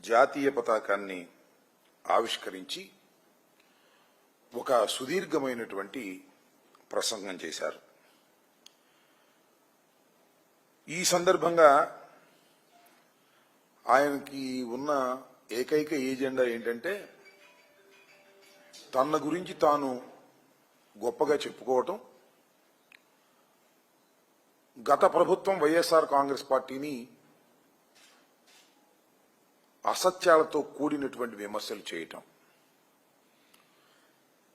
జాతీయ పతాకాన్ని ఆవిష్కరించి ఒక సుదీర్ఘమైనటువంటి ప్రసంగం చేశారు. ఈ సందర్భంగా ఆయనకి ఉన్న ఏకైక ఏజెండా ఏంటంటే తన గురించి తాను గొప్పగా చెప్పుకోవటం. గత ప్రభుత్వం వైఎస్ఆర్ కాంగ్రెస్ పార్టీని అసత్యాలతో కూడినటువంటి విమర్శలు చేయటం.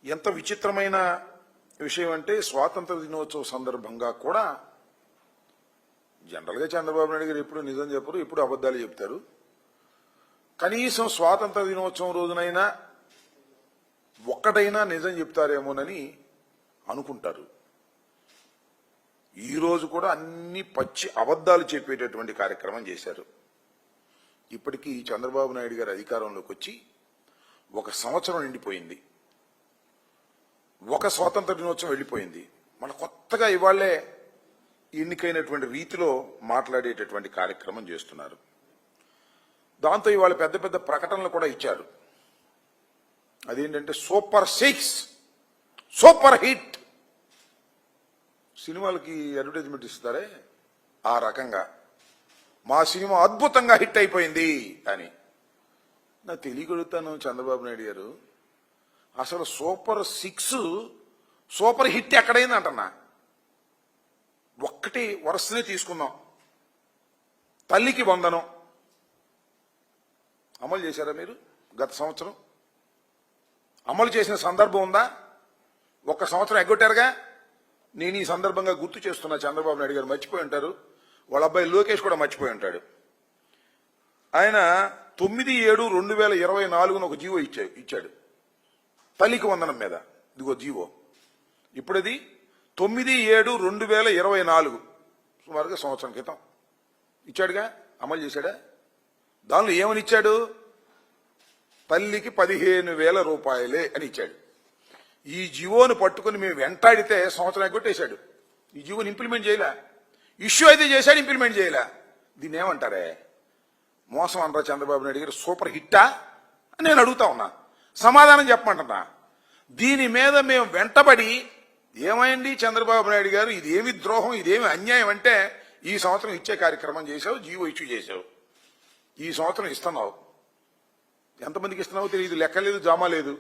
ఎంత విచిత్రమైన విషయం అంటే స్వాతంత్ర దినోత్సవ సందర్భంగా కూడా జనరల్గా చంద్రబాబు నాయుడు గారు ఎప్పుడు నిజం చెప్పరు ఎప్పుడు అబద్ధాలు చెప్తారు. కనీసం స్వాతంత్ర దినోత్సవం రోజునైనా ఒక్కటైనా నిజం చెప్తారేమోనని అనుకుంటారు. ఈ రోజు కూడా అన్ని పచ్చి అబద్ధాలు చెప్పేటటువంటి కార్యక్రమం చేశారు. ఇప్పటికీ చంద్రబాబు నాయుడు గారు అధికారంలోకి వచ్చి ఒక సంవత్సరం నిండిపోయింది. ఒక స్వాతంత్ర దినోత్సవం వెళ్ళిపోయింది. మన కొత్తగా ఇవాళ్ళే ఎన్నికైనటువంటి రీతిలో మాట్లాడేటటువంటి కార్యక్రమం చేస్తున్నారు. దాంతో ఇవాళ పెద్ద పెద్ద ప్రకటనలు కూడా ఇచ్చారు. అదేంటంటే సూపర్ సిక్స్ సూపర్ హిట్ సినిమాలకి అడ్వర్టైజ్మెంట్ ఇస్తారే? ఆ రకంగా మా సినిమా అద్భుతంగా హిట్ అయిపోయింది అని. నా తెలియగలుగుతాను చంద్రబాబు నాయుడు గారు. అసలు సూపర్ సిక్స్ సూపర్ హిట్ ఎక్కడైంది అంటన్నా. ఒక్కటి వరుసనే తీసుకుందాం. తల్లికి వందనం. అమలు చేశారా మీరు గత సంవత్సరం? అమలు చేసిన సందర్భం ఉందా? ఒక్క సంవత్సరం ఎగ్గొట్టారుగా? నేను ఈ సందర్భంగా గుర్తు చేస్తున్నా చంద్రబాబు నాయుడు గారు మర్చిపోయి ఉంటారు. వాళ్ళ అబ్బాయి లోకేష్ కూడా మర్చిపోయి ఉంటాడు. ఆయన తొమ్మిది ఏడు రెండు వేల ఇరవై నాలుగున ఒక జీవో ఇచ్చా ఇచ్చాడు. తల్లికి వందనం మీద. ఇదిగో జీవో. ఇప్పుడది తొమ్మిది ఏడు రెండు వేల ఇరవై నాలుగు. సుమారుగా సంవత్సరం క్రితం. ఇచ్చాడుగా? అమలు చేశాడా? దానిలో ఏమని ఇచ్చాడు? తల్లికి పదిహేను వేల రూపాయలే అని ఇచ్చాడు. ఈ జీవోను పట్టుకుని మేము వెంటాడితే సంవత్సరానికి కొట్టేశాడు. ఈ జీవోని ఇంప్లిమెంట్ చేయలే. ఇష్యూ అయితే చేశాడు ఇంప్లిమెంట్ చేయలే. దీన్ని ఏమంటారే? మోసం అనరా చంద్రబాబు నాయుడు గారు? సూపర్ హిట్టా? అని నేను అడుగుతా ఉన్నా. సమాధానం చెప్పమంటున్నా. దీని మీద మేము వెంటబడి ఏమైంది చంద్రబాబు నాయుడు గారు? ఇది ఏమి ద్రోహం ఇదేమి అన్యాయం అంటే ఈ సంవత్సరం ఇచ్చే కార్యక్రమం చేశావు జీవో ఇష్యూ చేశావు. ఈ సంవత్సరం ఇస్తున్నావు. ఎంతమందికి ఇస్తున్నావు తెలియదు లెక్క లేదు జామా లేదు.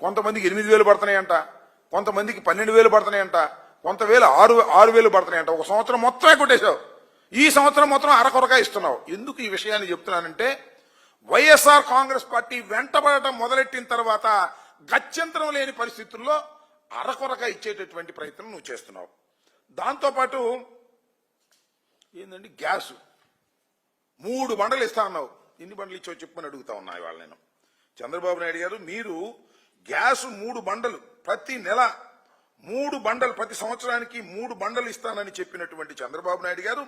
కొంతమందికి ఎనిమిది వేలు పడుతున్నాయంట. కొంతమందికి పన్నెండు వేలు పడుతున్నాయంట. కొంత వేలు ఆరు ఆరు వేలు పడుతున్నాయంట. ఒక సంవత్సరం మొత్తమే కొట్టేశావు. ఈ సంవత్సరం మొత్తం అరకొరగా ఇస్తున్నావు. ఎందుకు ఈ విషయాన్ని చెప్తున్నానంటే వైఎస్ఆర్ కాంగ్రెస్ పార్టీ వెంటబడటం మొదలెట్టిన తర్వాత గత్యంతరం లేని పరిస్థితుల్లో అరకొరగా ఇచ్చేటటువంటి ప్రయత్నం నువ్వు చేస్తున్నావు. దాంతోపాటు ఏంటంటే గ్యాసు. మూడు బండలు ఇస్తా అన్నావు. ఎన్ని బండలు ఇచ్చో చెప్పని అడుగుతా ఉన్నా ఇవాళ నేను. చంద్రబాబు నాయుడు గారు మీరు గ్యాస్ మూడు బండలు ప్రతి నెల మూడు బండలు ప్రతి సంవత్సరానికి మూడు బండలు ఇస్తానని చెప్పినటువంటి చంద్రబాబు నాయుడు గారు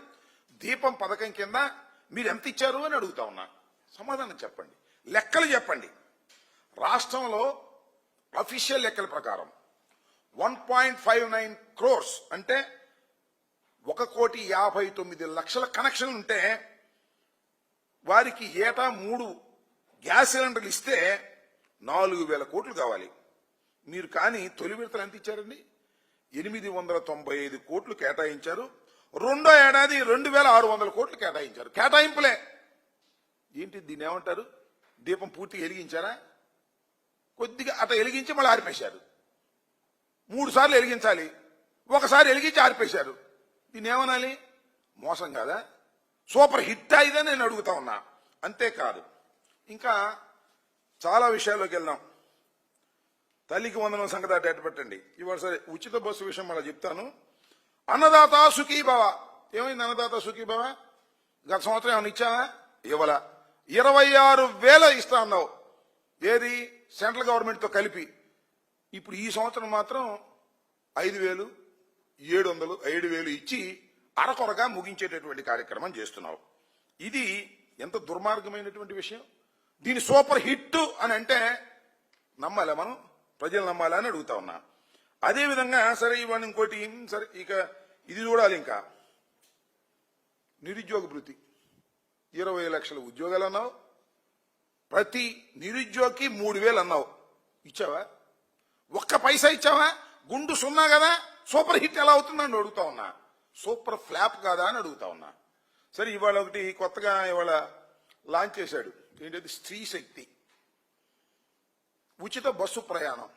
దీపం పథకం కింద మీరు ఎంత ఇచ్చారు అని అడుగుతా ఉన్నా. సమాధానం చెప్పండి. లెక్కలు చెప్పండి. రాష్ట్రంలో అఫీషియల్ లెక్కల ప్రకారం one point five nine crores అంటే ఒక కోటి యాభై తొమ్మిది లక్షల కనెక్షన్ ఉంటే వారికి ఏటా మూడు గ్యాస్ సిలిండర్లు ఇస్తే నాలుగు వేల కోట్లు కావాలి. మీరు కానీ తొలి విడతలు ఎంత ఇచ్చారండి? ఎనిమిది వందల తొంభై ఐదు కోట్లు కేటాయించారు. రెండో ఏడాది రెండు వేల ఆరు వందల కోట్లు కేటాయించారు. కేటాయింపులే. ఏంటి దీన్ని ఏమంటారు? దీపం పూర్తిగా వెలిగించారా? కొద్దిగా అట వెలిగించి మళ్ళీ ఆరిపేశారు. మూడు సార్లు వెలిగించాలి. ఒకసారి వెలిగించి ఆరిపేశారు. దీన్ని ఏమనాలి? మోసం కాదా? సూపర్ హిట్ ఇదని నేను అడుగుతా ఉన్నా. అంతేకాదు. ఇంకా చాలా విషయాల్లోకి వెళ్దాం. తల్లికి వందనం సంగతి అటు ఎటు పెట్టండి. ఇవాళ సరే ఉచిత బస్సు విషయం మళ్ళీ చెప్తాను. అన్నదాత సుఖీభవ ఏమైంది అన్నదాత సుఖీభవ గత సంవత్సరం ఏమైనా ఇచ్చావా? ఇవ్వలా. ఇరవై ఆరు వేల ఇస్తా అన్నావు. ఏది? సెంట్రల్ గవర్నమెంట్తో కలిపి. ఇప్పుడు ఈ సంవత్సరం మాత్రం ఐదు వేలు ఏడు వందలు ఐదు వేలు ఇచ్చి అరకొరగా ముగించేటటువంటి కార్యక్రమం చేస్తున్నావు. ఇది ఎంత దుర్మార్గమైనటువంటి విషయం? దీని సూపర్ హిట్ అని అంటే నమ్మాలా మనం ప్రజలు నమ్మాలా అని అడుగుతా ఉన్నా. అదేవిధంగా సరే ఇవాళ ఇంకోటి సరే ఇక ఇది చూడాలి ఇంకా. నిరుద్యోగ భృతి. ఇరవై లక్షల ఉద్యోగాలు అన్నావు. ప్రతి నిరుద్యోగికి మూడు వేలు అన్నావు. ఇచ్చావా? ఒక్క పైసా ఇచ్చావా? గుండు సున్నా కదా? సూపర్ హిట్ ఎలా అవుతుందని అడుగుతా ఉన్నా. సూపర్ ఫ్లాప్ కాదా అని అడుగుతా ఉన్నా. సరే ఇవాళ ఒకటి కొత్తగా ఇవాళ లాంచ్ చేశాడు. ఏంటది? స్త్రీ శక్తి. ఉచిత బస్సు ప్రయాణం.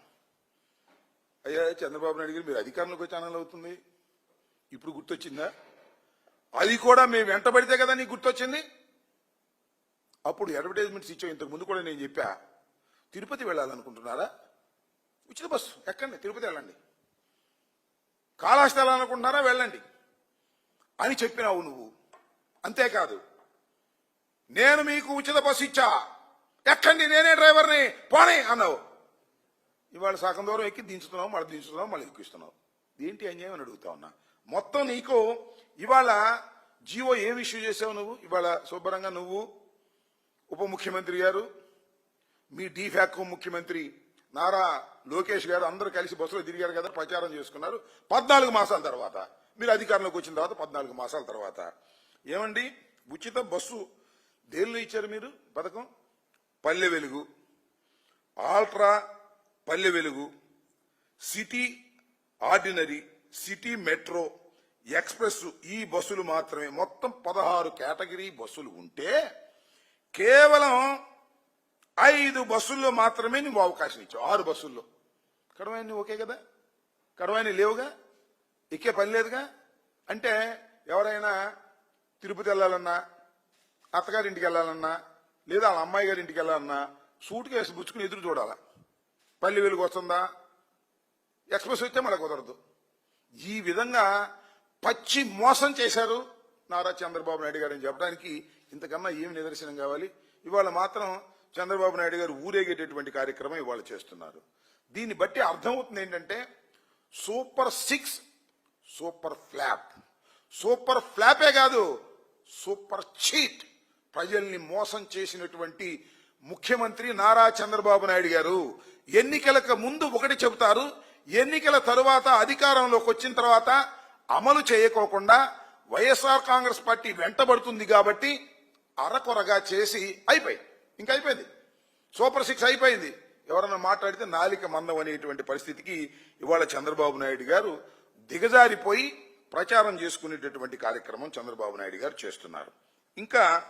అయ్యా చంద్రబాబు నాయుడు గారు మీరు అధికారంలోకి వచ్చే అవుతుంది. ఇప్పుడు గుర్తొచ్చిందా? అది కూడా మేము వెంటబడితే కదా నీకు గుర్తొచ్చింది? అప్పుడు అడ్వర్టైజ్మెంట్స్ ఇచ్చాం ఇంతకు ముందు కూడా నేను చెప్పా. తిరుపతి వెళ్ళాలనుకుంటున్నారా? ఉచిత బస్సు ఎక్కండి తిరుపతి వెళ్ళండి. కాళహస్తి వెళ్ళాలనుకుంటున్నారా వెళ్ళండి. అని చెప్పినావు నువ్వు. అంతేకాదు. నేను మీకు ఉచిత బస్సు ఇచ్చా. ఎక్కండి నేనే డ్రైవర్ని పోనీ అన్నావు. ఇవాళ సగం దూరం ఎక్కి దించుతున్నావు మళ్ళీ దించుతున్నావు మళ్ళీ ఎక్కిస్తున్నావు. ఏంటి అన్యాయం అని అడుగుతా ఉన్నా. మొత్తం నీకు ఇవాళ జియో ఏం ఇష్యూ చేసావు నువ్వు? ఇవాళ శుభ్రంగా నువ్వు ఉప ముఖ్యమంత్రి గారు మీ డీఫాకో ముఖ్యమంత్రి నారా లోకేష్ గారు అందరూ కలిసి బస్సులో తిరిగారు కదా ప్రచారం చేసుకున్నారు. పద్నాలుగు మాసాల తర్వాత మీరు అధికారంలోకి వచ్చిన తర్వాత పద్నాలుగు మాసాల తర్వాత. ఏమండి? ఉచిత బస్సు దేనిలో ఇచ్చారు మీరు? పథకం? పల్లె Velugu ultra Palle Velugu city ordinary city metro express ఈ బస్సులు మాత్రమే. మొత్తం పదహారు కేటగిరీ బస్సులు ఉంటే కేవలం ఐదు బస్సుల్లో మాత్రమే నువ్వు అవకాశం ఇచ్చావు. ఆరు బస్సుల్లో. కడవాయిని ఓకే కదా? కడవాయిని లేవుగా? ఎక్కే పని లేదుగా? అంటే ఎవరైనా తిరుపతి వెళ్ళాలన్నా అత్తగారింటికి వెళ్ళాలన్నా లేదా వాళ్ళ అమ్మాయి గారి ఇంటికి వెళ్ళాలన్నా సూట్ కేసు పుచ్చుకుని ఎదురు చూడాలా? పల్లి వెలుగు వస్తుందా? ఎక్స్ప్రెస్ వచ్చే మళ్ళీ కుదరదు. ఈ విధంగా పచ్చి మోసం చేశారు నారా చంద్రబాబు నాయుడు గారు అని చెప్పడానికి ఇంతకన్నా ఏమి నిదర్శనం కావాలి? ఇవాళ మాత్రం చంద్రబాబు నాయుడు గారు ఊరేగేటటువంటి కార్యక్రమం ఇవాళ చేస్తున్నారు. దీన్ని బట్టి అర్థమవుతుంది ఏంటంటే super six super flop. Super ఫ్లాపే కాదు సూపర్ చీట్. ప్రజల్ని మోసం చేసినటువంటి ముఖ్యమంత్రి నారా చంద్రబాబు నాయుడు గారు ఎన్నికలకు ముందు ఒకటి చెబుతారు ఎన్నికల తరువాత అధికారంలోకి వచ్చిన తర్వాత అమలు చేయకోకుండా వైఎస్ఆర్ కాంగ్రెస్ పార్టీ వెంటబడుతుంది కాబట్టి అరకొరగా చేసి అయిపోయింది. ఇంకా అయిపోయింది. సూపర్ సిక్స్ అయిపోయింది. ఎవరన్నా మాట్లాడితే నాలిక మందం అనేటువంటి పరిస్థితికి ఇవాళ చంద్రబాబు నాయుడు గారు దిగజారిపోయి ప్రచారం చేసుకునేటటువంటి కార్యక్రమం చంద్రబాబు నాయుడు గారు చేస్తున్నారు. ఇంకా